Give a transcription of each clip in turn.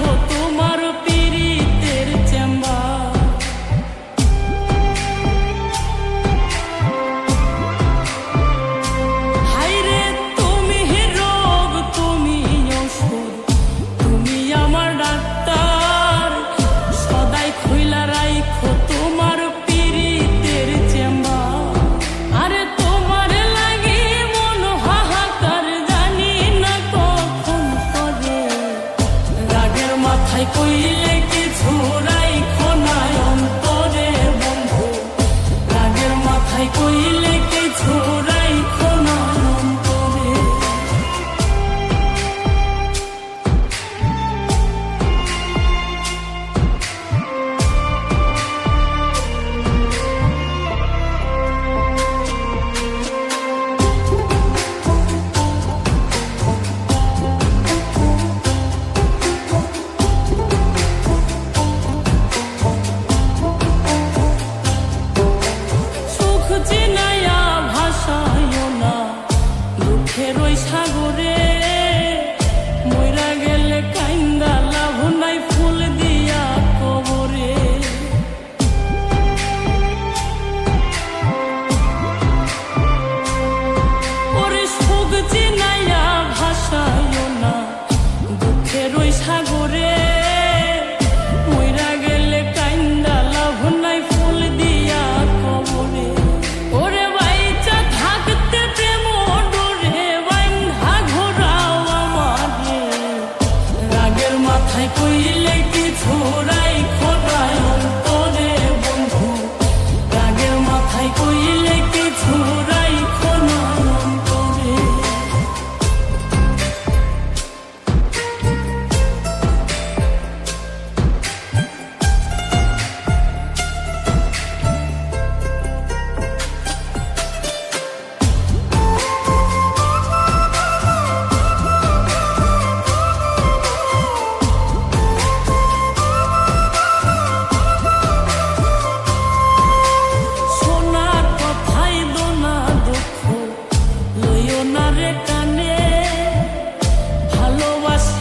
我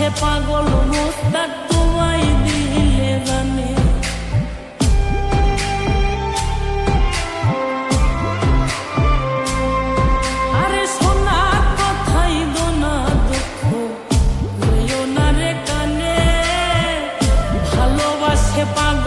রে পাগল মোস্তাক তোমায় দিলে জানে আরে সোনা, কথাই দোনা দুঃখ রে কানে। ভালোবাসে পাগল